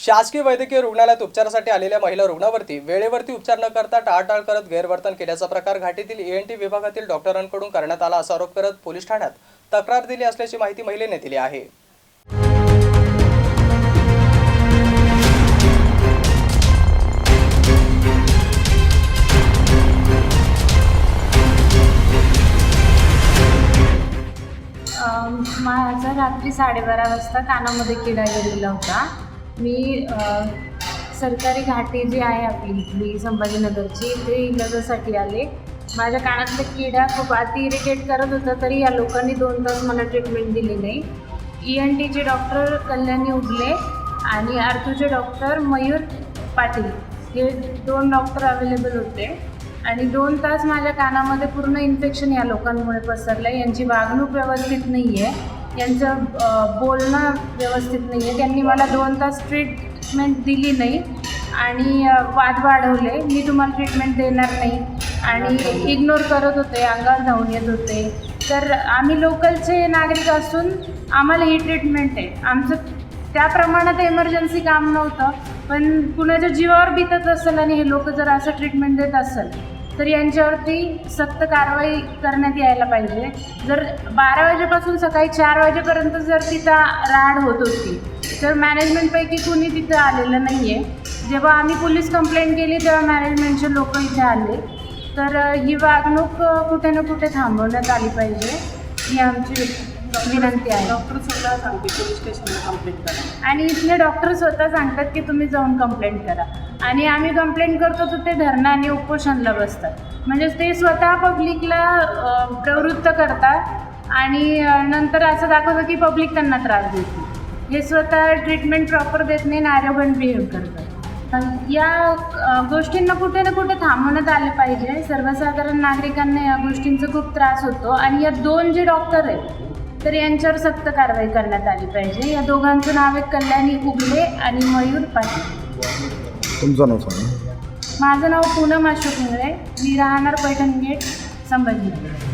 शासकीय वैद्यकीय रुग्णालयात उपचारासाठी आलेल्या महिला रुग्णावरती वेळेवरती उपचार न करता टाळटाळ करत गैरवर्तन केल्याचा प्रकार घाटीतील एएनटी विभागातील डॉक्टरांकडून करण्यात आला असा आरोप करत पोलीस ठाण्यात तक्रार दिली असल्याची माहिती महिलेने दिली आहे. माझं माझा रात्री साडेबारा वाजता कानामध्ये किडा गेलेला होता. मी सरकारी घाटी जी आहे आपली इथली संभाजीनगरची ते इलाजासाठी आले. माझ्या कानातल्या किडा खूप अति इरिटेट करत होता तरी या लोकांनी दोन तास मला ट्रीटमेंट दिली नाही. ई एन टीचे डॉक्टर कल्याणी उगले आणि आर्थूचे डॉक्टर मयूर पाटील. हे दोन डॉक्टर अवेलेबल होते. आणि दोन तास माझ्या कानामध्ये पूर्ण इन्फेक्शन या लोकांमुळे पसरलं आहे यांची वागणूक व्यवस्थित नाही आहे यांचं बोलणं व्यवस्थित नाही आहे त्यांनी मला दोन तास ट्रीटमेंट दिली नाही आणि वाद वाढवले. मी तुम्हाला ट्रीटमेंट देणार नाही. आणि इग्नोर करत होते अंगावर धावून येत होते. तर आम्ही लोकलचे नागरिक असून आम्हाला ही ट्रीटमेंट आहे. आमचं त्या प्रमाणात इमर्जन्सी काम नव्हतं. पण कुणाच्या जीवावर बीतत असेल आणि हे लोक जर असं ट्रीटमेंट देत असेल तर यांच्यावरती सक्त कारवाई करण्यात यायला पाहिजे. जर बारा वाजेपासून सकाळी चार वाजेपर्यंत जर तिथं राड होत होती तर मॅनेजमेंटपैकी कुणी तिथं आलेलं नाही आहे जेव्हा आम्ही पोलीस कंप्लेंट केली तेव्हा मॅनेजमेंटचे लोक इथे आले. तर ही वागणूक कुठे ना कुठे थांबवण्यात आली पाहिजे. ही आमची विनंती आहे. डॉक्टर स्वतः सांगते पोलीस स्टेशनला कंप्लेंट करा. आणि इथले डॉक्टर स्वतः सांगतात की तुम्ही जाऊन कंप्लेंट करा. आणि आम्ही कंप्लेंट करतो तर ते धरणं आणि उपोषणला बसतात. म्हणजे ते स्वतः पब्लिकला अ, प्रवृत्त करतात आणि अ, नंतर असं दाखवतं की पब्लिक त्यांना त्रास देते हे स्वतः ट्रीटमेंट प्रॉपर देत नाही नार्योगण बिहेव करतात. या अ, गोष्टींना कुठे ना कुठे थांबवण्यात आले पाहिजे. सर्वसाधारण नागरिकांना या गोष्टींचा खूप त्रास होतो. आणि या दोन जे डॉक्टर आहेत तर यांच्यावर सक्त कारवाई करण्यात आली पाहिजे. या दोघांचं नाव आहे कल्याणी उगले आणि मयूर पाटील. तुमचं नाव सांगा. माझं नाव पूनम अशोक इंगळे मी राहणार पैठण गेट संभाजीनगर.